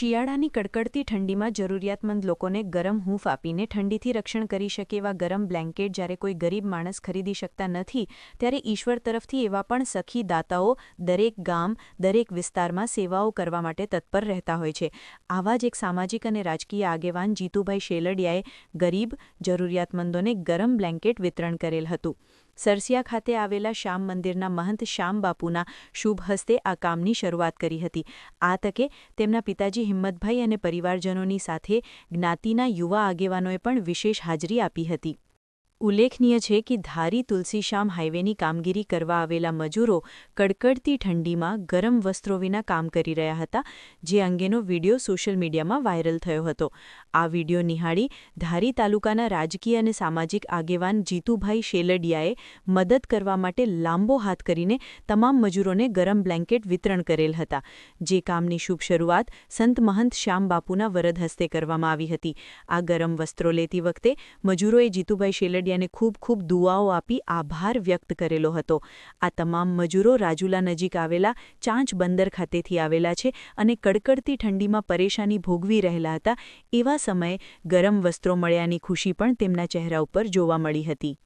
શિયાળાની કડકડતી ઠંડીમાં જરૂરિયાતમંદ લોકોને ગરમ હૂંફ આપીને ઠંડીથી રક્ષણ કરી શકે એવા ગરમ બ્લેન્કેટ જ્યારે કોઈ ગરીબ માણસ ખરીદી શકતા નથી, ત્યારે ઈશ્વર તરફથી એવા પણ સખી દાતાઓ દરેક ગામ, દરેક વિસ્તારમાં સેવાઓ કરવા માટે તત્પર રહેતા હોય છે. આવા જ એક સામાજિક અને રાજકીય આગેવાન જીતુભાઈ શેલડિયાએ ગરીબ, જરૂરિયાતમંદોને ગરમ બ્લેન્કેટ વિતરણ કરેલ હતું. સરસિયા ખાતે આવેલા શ્યામ મંદિરના મહંત શ્યામબાપુના શુભ હસ્તે આ કામની શરૂઆત કરી હતી. આ તકે તેમના પિતાજી હિંમતભાઈ અને પરિવારજનોની સાથે જ્ઞાતિના યુવા આગેવાનોએ પણ વિશેષ હાજરી આપી હતી. ઉલ્લેખનીય છે કે ધારી તુલસીશ્યામ હાઇવેની કામગીરી કરવા આવેલા મજૂરો કડકડતી ઠંડીમાં ગરમ વસ્ત્રો વિના કામ કરી રહ્યા હતા, જે અંગેનો વીડિયો સોશિયલ મીડિયામાં વાયરલ થયો હતો. આ વીડિયો નિહાળી ધારી તાલુકાના રાજકીય અને સામાજિક આગેવાન જીતુભાઈ શેલડિયાએ મદદ કરવા માટે લાંબો હાથ કરીને તમામ મજૂરોને ગરમ બ્લેન્કેટ વિતરણ કરેલ હતા, જે કામની શુભ શરૂઆત સંત મહંત શ્યામ બાપુના વરદ હસ્તે કરવામાં આવી હતી. આ ગરમ વસ્ત્રો લેતી વખતે મજૂરોએ જીતુભાઈ શેલડિયા અને ખૂબ ખૂબ દુઆઓ આપી આભાર વ્યક્ત કરેલો હતો. આ તમામ મજૂરો રાજુલા નજીક આવેલા ચાંચ બંદર ખાતેથી આવેલા છે અને કડકડતી ઠંડીમાં પરેશાની ભોગવી રહેલા હતા. એવા સમયે ગરમ વસ્ત્રો મળ્યાની ખુશી પણ તેમના ચહેરા ઉપર જોવા મળી હતી.